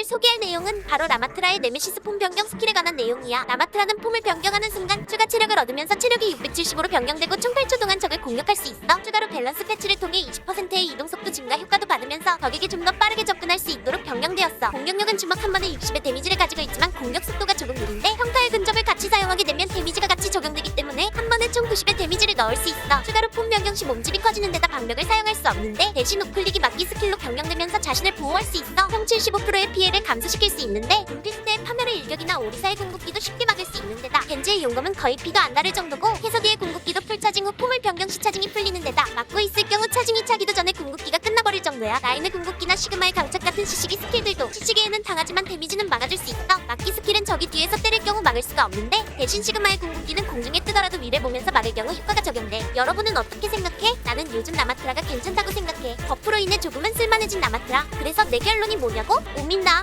오늘 소개할 내용은 바로 라마트라의 네메시스 폼 변경 스킬에 관한 내용이야. 라마트라는 폼을 변경하는 순간 추가 체력을 얻으면서 체력이 670으로 변경되고 총 8초 동안 적을 공격할 수 있어. 추가로 밸런스 패치를 통해 20%의 이동 속도 증가 효과도 받으면서 적에게 좀 더 빠르게 접근할 수 있도록 변경되었어. 공격력은 주먹 한 번에 60의 데미지를 가지고 있지만 공격 속도가 조금 느린데 평타의 근접을 같이 사용하게 되면 데미지가 같이 총 90의 데미지를 넣을 수 있어. 추가로 폼 변경 시 몸집이 커지는 데다 방벽을 사용할 수 없는데 대신 우클릭이 막기 스킬로 변경되면서 자신을 보호할 수 있어. 총 75%의 피해를 감소시킬 수 있는데 눈피스의 파멸의 일격이나 오리사의 궁극기도 쉽게 막을 수 있는 데다 겐지의 용검은 거의 피도 안 다를 정도고 해서디의 궁극기도 풀 차징 후 폼을 변경 시 차징이 풀리는 데다 막고 있을 경우 차징이 차기도 전에 궁극기가 끝나버릴 정도야. 라인의 궁극기나 시그마의 강착 같은 시시기 스킬들도 시시기에는 당하지만 데미지는 막아줄 수 있어. 막기 스킬은 적이 뒤에서 때릴 경우 막을 수가 없는데 대신 시그마의 궁극기는 공중에 뜨더 라도 위를 보면서 막을 경우 효과가 적용돼. 여러분은 어떻게 생각해? 나는 요즘 나마트라가 괜찮다고 생각해. 버프로 인해 조금은 쓸만해진 나마트라. 그래서 내 결론이 뭐냐고? 못 믿나?